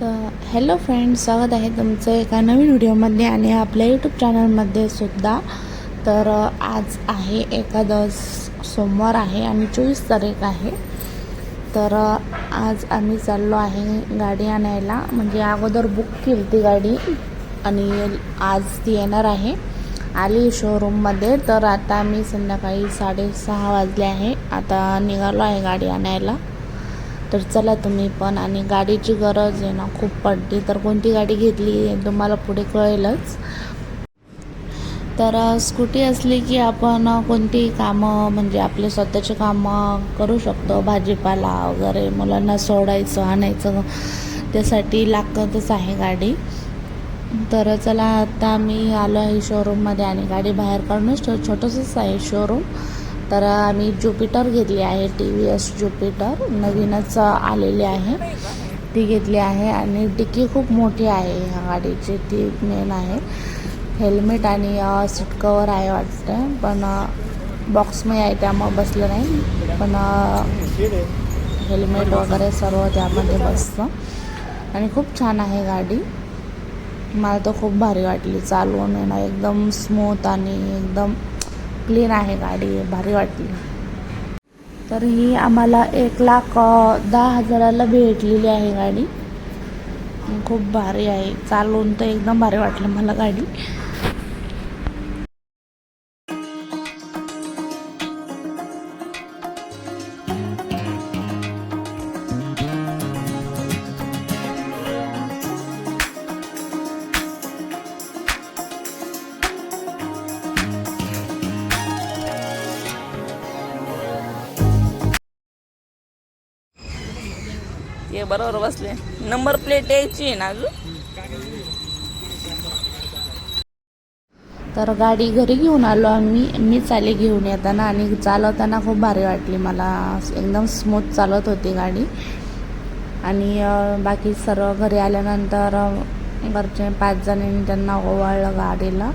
तर hello friends स्वागत आहे तुमचं एका नवीन व्हिडिओमध्ये आणि आपल्या यूट्यूब चॅनलमध्ये सुद्धा. तर आज आहे एकादश सोमवार आहे आणि चोवीस तारीख आहे. तर आज आम्ही चाललो आहे गाडी आणायला. म्हणजे अगोदर बुक केली ती गाडी आणि आज ती येणार आहे. आली शोरूममध्ये तर आता आम्ही संध्याकाळी साडेसहा वाजले आहे. आता निघालो आहे गाडी आणायला. तर चला तुम्ही पण. आणि गाडीची गरज आहे ना खूप पडली. तर कोणती गाडी घेतली तुम्हाला पुढे कळेलच. तर स्कूटी असली की आपण कोणती कामं म्हणजे आपले स्वतःचे कामं करू शकतो. भाजीपाला वगैरे मुलांना सोडायचं आणायचं त्यासाठी लागतच आहे गाडी. तर चला आता मी आलो आहे शोरूममध्ये आणि गाडी बाहेर काढूनच छोटंसंच आहे शोरूम तर आम्ही ज्युपिटर घेतली आहे टी व्ही एस ज्युपिटर. नवीनच आलेली आहे. ती घेतली आहे आणि डिक्की खूप मोठी आहे ह्या गाडीची. ती मेन आहे. हेल्मेट आणि सीट कवर आहे वाटतं. पण बॉक्समध्ये आहे त्यामुळं बसलं नाही. पण हेल्मेट वगैरे सर्व त्यामध्ये बसतं. आणि खूप छान आहे गाडी. मला तर खूप भारी वाटली. चालवून येणं ना एकदम स्मूथ आणि एकदम क्लीन आहे गाडी भारी वाटली. तर ही आम्हाला एक लाख दहा हजाराला भेटलेली आहे गाडी. खूप भारी आहे. चालवून तर एकदम भारी वाटलं मला गाडी. ये बरोबर बसले. नंबर प्लेट यायची आहे ना अजून? तर गाडी घरी घेऊन आलो आम्ही. मीच आले घेऊन येताना आणि चालवताना खूप भारी वाटली मला. एकदम स्मूथ चालत होती गाडी. आणि बाकी सर्व घरी आल्यानंतर घरचे पाच जणांनी त्यांना ओवाळलं गाडीला.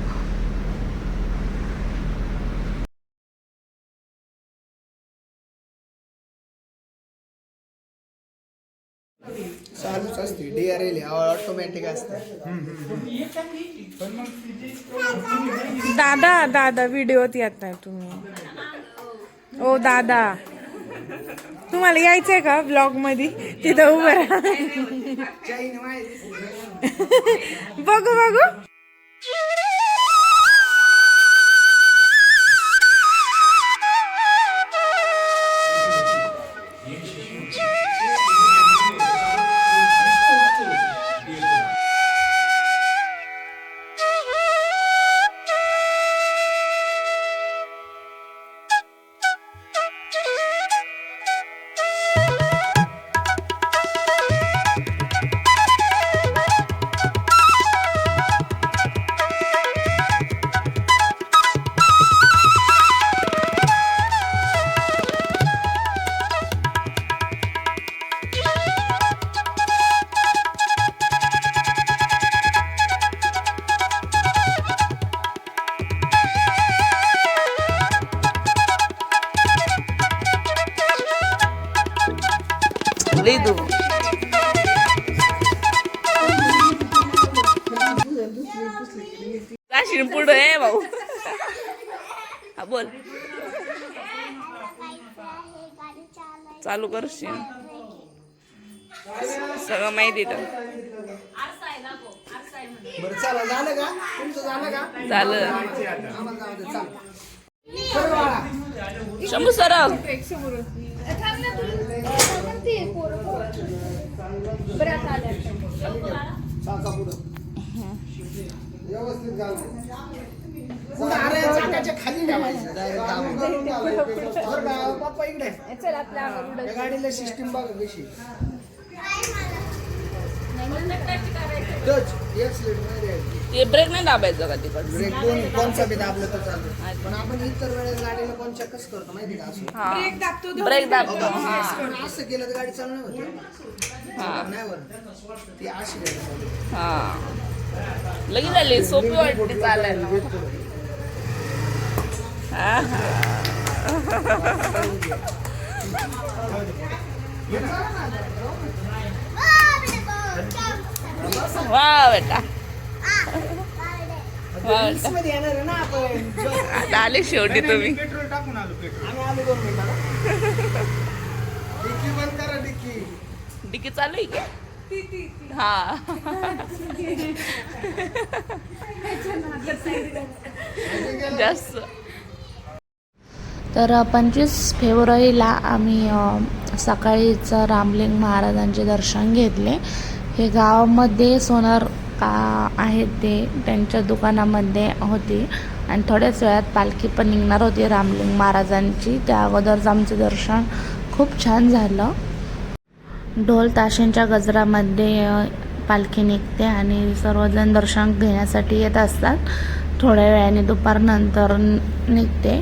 चालूच असते डीआरएल ऑटोमॅटिक असते दादा दादा व्हिडिओत येत नाही तुम्ही. ओ दादा. तुम्हाला यायचंय का ब्लॉगमध्ये तिथं उभं राहा. बघू बघू. हा बोल. चालू करशील. सगळं माहिती तर बरं चला झालं शंभू व्यवस्थित अरे चाकाच्या खाली ठेवायचं पप्पा इकडे गाडीला सिस्टीम बघा कशी ते ब्रेक नाही दाबायचं का तिकडं? ब्रेक दोन कोणचा बी दाबलं तर चालतं. पण आपण इतर वेळेस गाडीला कोण चेकच करतो माहिती का असं? ब्रेक दाबतो हा. पण असं केलं तर गाडी चालू नाही होती. हा. नाही बरं ती अशी गाडी चालू हा. लगेच झाली सोपी वाटते चालायला. वा बेटा. वा Reels मध्ये येणार आहे ना आपण आता आले शेवटी तुम्ही. पेट्रोल टाकून आलो पेट्रोल. आम्ही आलो दोन मिनिटाला. डिक्की चालू आहे का? हा. जास्त. तर पंचवीस फेब्रुवारीला आम्ही सकाळीच रामलिंग महाराजांचे दर्शन घेतले. हे गावामध्ये सोनार का आहेत ते त्यांच्या दुकानामध्ये होती. आणि थोड्याच वेळात पालखी पण निघणार होती रामलिंग महाराजांची. त्या अगोदरच आमचं दर्शन खूप छान झालं. ढोल ताशांच्या गजरामध्ये पालखी निघते आणि सर्वजण दर्शन घेण्यासाठी येत असतात. थोड्या वेळाने दुपारनंतर निघते.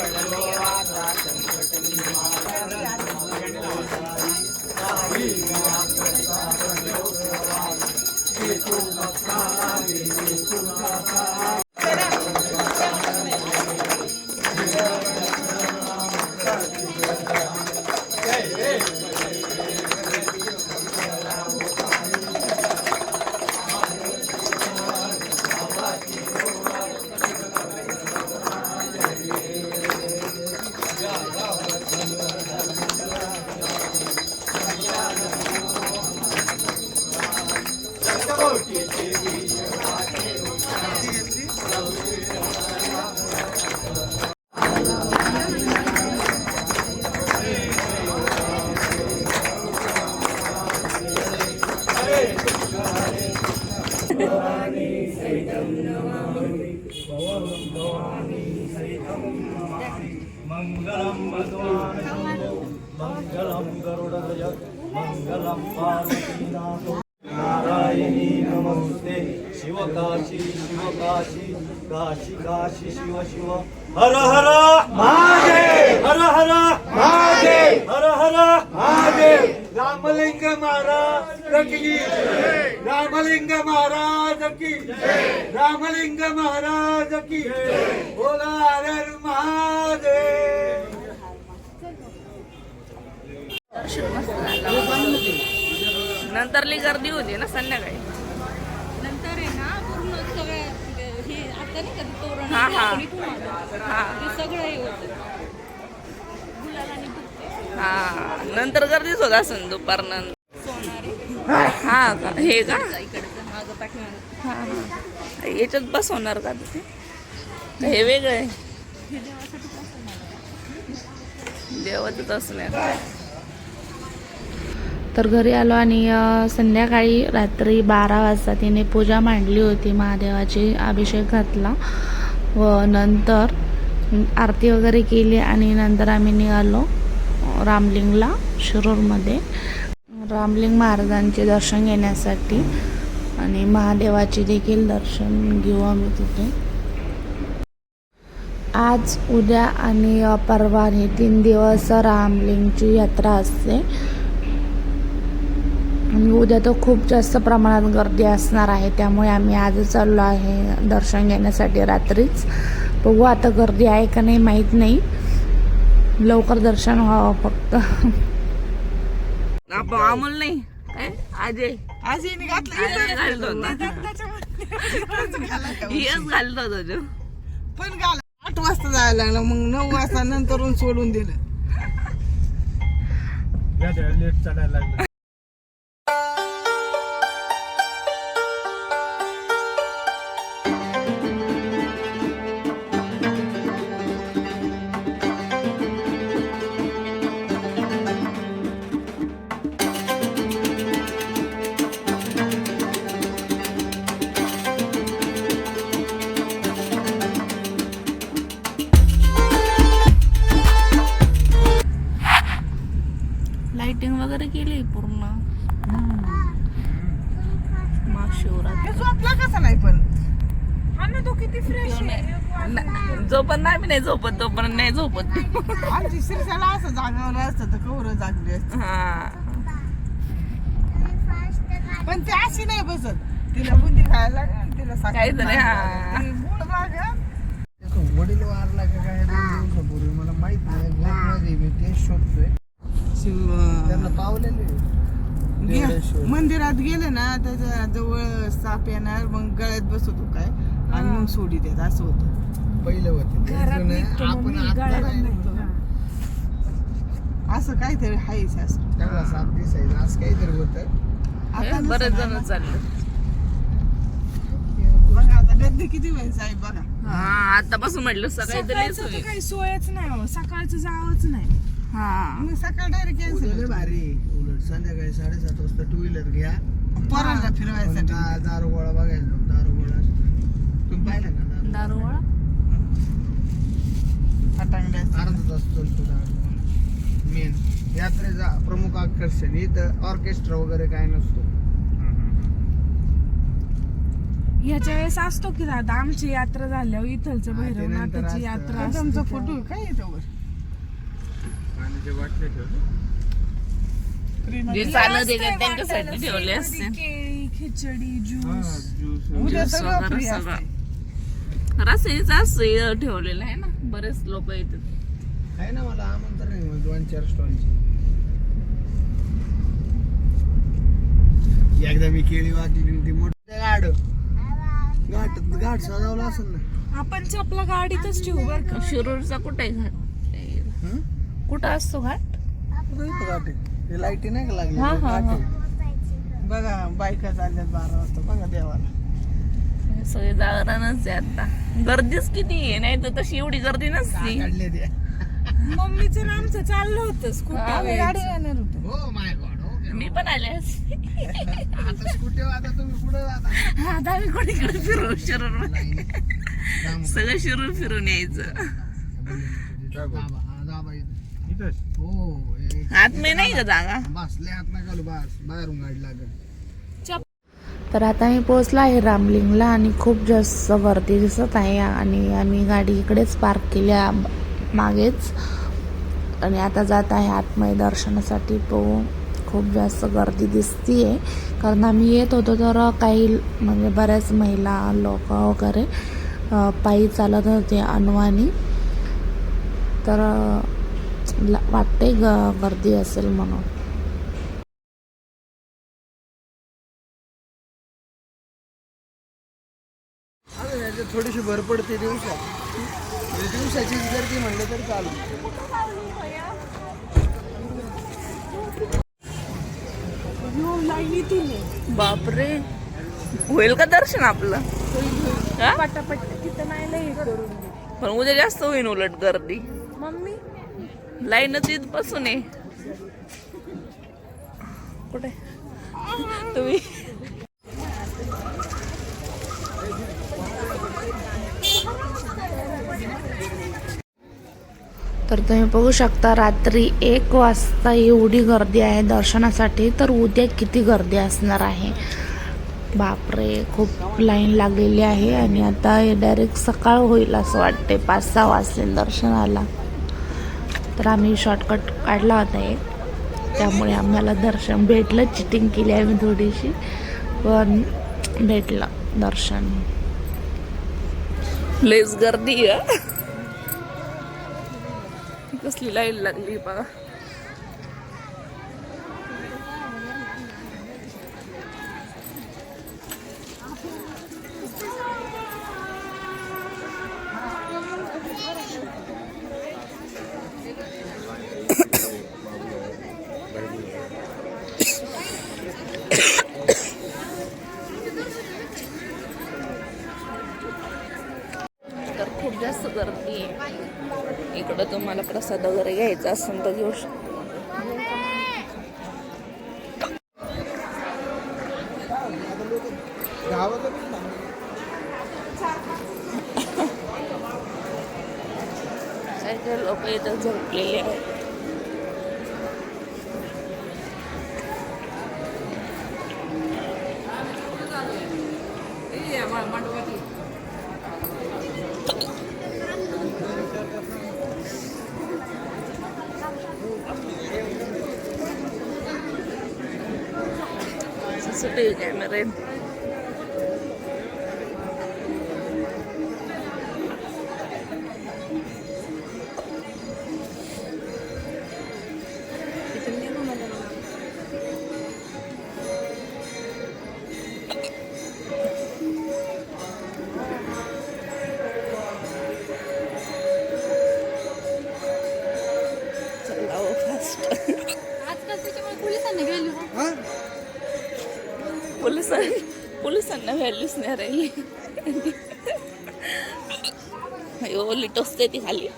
हा हा मङ्गलं रामलिंग महाराज की. रामलिंग महाराज की. रामलिंग महाराज की. बोला हर महादेव. नंतर लई गर्दी होती ना संध्याकाळी. नंतर आहे ना पूर्ण सगळं हे आता नाही का तोरण हा, ते हा. हा सगळं हे होतं. गुलाल आणि हा नंतर गर्दीच होत असेल दुपार नंतर हा का हे का? हा हा. याच्यात बसवणार का तिथे? का हे वेगळं आहे. हे देवाचंच असणार तर घरी आलो आणि संध्याकाळी रात्री बारा वाजता तिने पूजा मांडली होती महादेवाची अभिषेक घातला. व नंतर आरती वगैरे केली आणि नंतर आम्ही निघालो. रामलिंगला शिरूरमध्ये. रामलिंग महाराजांचे दर्शन घेण्यासाठी आणि महादेवाचे देखील दर्शन घेऊ आम्ही तिथे. आज उद्या आणि परवा हे तीन दिवस रामलिंगची यात्रा असते. आणि उद्या तर खूप जास्त प्रमाणात गर्दी असणार आहे त्यामुळे आम्ही आजच चाललो आहे दर्शन घेण्यासाठी रात्रीच. बघू आता गर्दी आहे का नाही माहीत नाही. लवकर दर्शन व्हावं फक्त. अमोल नाही. काय? अजय अजय घालतो घालतो होता. तो. पण घाल. आठ वाजता जायला लागलं. मग नऊ वाजता नंतरून सोडून दिलं. लेट चढायला लागलं. जागावलं असतं तर कवर जागली असते. हा. पण ती अशी नाही बसत. तिला बुंदी खायला लागेल तिला साखर काहीतरी, लागेल, हा. ती वडील वारला का काय दोन दिवसापूर्वी मला माहीत नाही. मी तेच शोधतोय. त्यांना पावलेले गे- मंदिरात गेले ना त्याच्याजवळ साप येणार मग गळ्यात बसवतो काय? आणि मग सोडी देत असं होतं. पहिले होते. ते जुने. आपण आता नाही. असं काहीतरी हायच असं. त्याला साप दिसायचं असं काहीतरी होतं. आता बरेच जण. चालले. बघा आता गर्दी किती वेळ साहेब बघा. हा आतापासून म्हटलं सकाळी तर लयच होईल. काही सोयच नाही हो सकाळचं जावंच नाही. हा. मग सकाळ डायरेक्ट कॅन्सल भारी. उलट संध्याकाळी साडेसात वाजता टू व्हीलर घ्या. पोरांना पण फिरवायसाठी दा- दारू गोळा बघायला जाऊ. दारू गोळा तुम्ही पाहिलं का दारू दारूवाळा फटांगड्या. अर्धा तास चालतो दारू. मेन यात्रेचा प्रमुख आकर्षण इथं ऑर्केस्ट्रा वगैरे काय नसतो. ह्याच्या वेळेस असतो की दादा आमची यात्रा झाल्यावर इथलचं हा, ते नंतर भैरवनाथाची असतं. यात्रा तुमचा फोटो काय येतो वर पाण्याच्या बाटल्या ठेवल्या. जे चालत येतात त्यांच्यासाठी ठेवले असते. केळी खिचडी ज्यूस ज्यूस उद्या सगळं. असते. रस्त्याच असं ठेवलेलं आहे ना. बरेच लोक येतात. आहे ना मला आमंत्रण आहे मग दोन चार स्टॉलची एकदा मी केळी वाटली ती मोठं गाड घाट घाट सजवला असेल ना. आपण चपला गाडीतच ठेवू बर का? शिरूरचा कुठे आहे घाट? हं? कुठं असतो घाट? घाट लाईटी नाही का लागली? हा, हा, हा. बघा बायका चालल्यात बारा वाजता बघा देवाला. सगळे जागरणच आहे आता. गर्दीच किती आहे? नाही तर तशी एवढी गर्दी नसती. मम्मीचं आणि आमचं चाललं होतं स्कूटर आम्ही गाडी येणार होतो. हो माय गॉड हो मी पण आले असते. आता स्कूटी आता तुम्ही कुठं जाता? आता आम्ही कोणीकडे फिरू? जाम. सगळं शिरूर फिरून यायचं. दाबा, हा, दाबा इथं. इथंच? हो एक- आत मी नाही का जागा? बस लय हात नका घालू बस. बाहेरून गाडी लागेल. तर आता मी पोचलो आहे रामलिंगला आणि खूप जास्त गर्दी दिसत आहे आणि आम्ही गाडी इकडेच पार्क केली आ- मागेच. आणि आता जात आहे आतमध्ये दर्शनासाठी तो खूप जास्त गर्दी दिसती आहे कारण आम्ही येत होतो तर काही म्हणजे बऱ्याच महिला लोक वगैरे पायी चालत होते अनवानी तर वाटते ग गर्दी असेल म्हणून. थोडीशी भर पडते दिवसात दिवसाची म्हणजे तरी चालू. बापरे. होईल का दर्शन आपलं? पटापट तिथं नाही लई करून दे. पण उद्या जास्त होईल उलट गर्दी. मम्मी? लाईनच इथपासून आहे. कुठे? तुम्ही? तर तुम्ही बघू शकता रात्री एक वाजता एवढी गर्दी आहे दर्शनासाठी तर उद्या किती गर्दी असणार आहे. बापरे खूप लाईन लागलेली आहे आणि आता हे डायरेक्ट सकाळ होईल असं वाटते पाच सहा वाजतील दर्शनाला. तर आम्ही शॉर्टकट काढला होता एक. त्यामुळे आम्हाला दर्शन भेटलं चिटिंग केली आम्ही थोडीशी पण भेटलं दर्शन. लेस गर्दी आहे. कसली लाईन लागली बघा तर खूप जास्त गर्दी आहे इकडं तुम्हाला प्रसाद वगैरे घ्यायचा असेल तर घेऊ शकता काही लोक इथं झोपलेले आहेत. सीसीटीव्ही कॅमेरे व्हॅल्यूच नाही राहिली अयो लिटोसते ती खाली.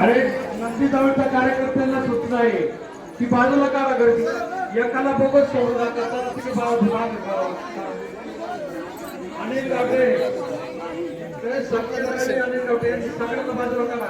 अरे नंदी जवळच्या कार्यकर्त्यांना सूचना आहे की बाजूला काढा गर्दी एकाला बघत सोडू नका तर तुम्ही बाजू अनिल गावडे ते संघटनाचे अनिल गावडे यांची सगळ्यांना बाजूला काढा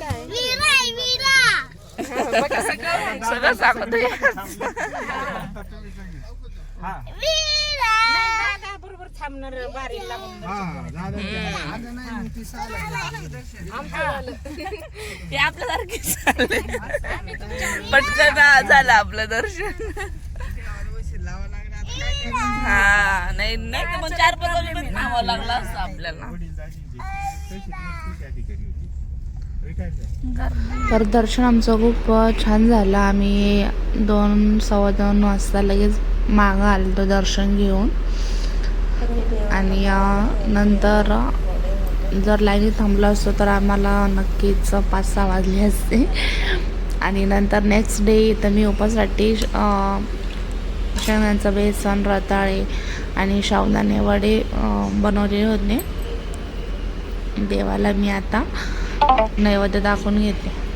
आहे, वीरा सगळं सांगतोय वीरा ते आपल्यासारखे झाले पटकन झालं आपलं दर्शन. हा नाही नाही तर मग चार पाच वाजेपर्यंत थांबावं लागलं असतं आपल्याला. तर दर्शन आमचं खूप छान झालं. आम्ही दोन सव्वा दोन वाजता लगेच मागं आलो दर्शन घेऊन. आणि नंतर जर लाईनीत थांबलो असतो तर आम्हाला नक्कीच पाच सहा वाजले असते. आणि नंतर नेक्स्ट डे इथं मी उपासाठी अं, बेसन रताळे आणि शावदाने वडे बनवलेले होते. देवाला मी आता नैवेद्य दाखवून घेते.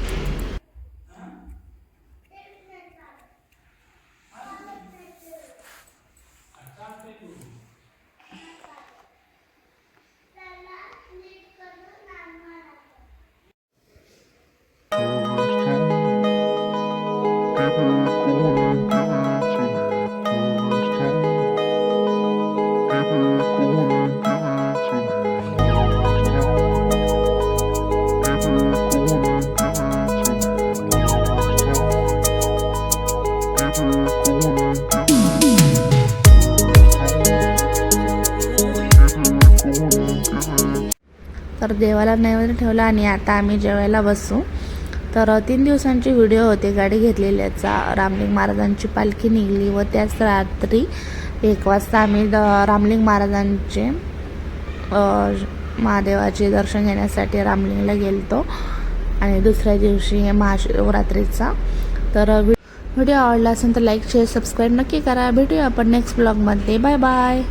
देवाला नैवेद्य ठेवला आणि आता आम्ही जेवायला बसू. तर तीन दिवसांची व्हिडिओ होती गाडी घेतलेल्याचा रामलिंग महाराजांची पालखी निघली व त्याच रात्री एक वाजता आम्ही द- रामलिंग महाराजांचे महादेवाचे दर्शन घेण्यासाठी रामलिंगला गेलतो. आणि दुसऱ्या दिवशी महाशिवरात्रीचा. तर व्हिडिओ आवडला असेल तर लाईक शेअर सबस्क्राईब नक्की करा. भेटूया आपण नेक्स्ट ब्लॉगमध्ये बाय बाय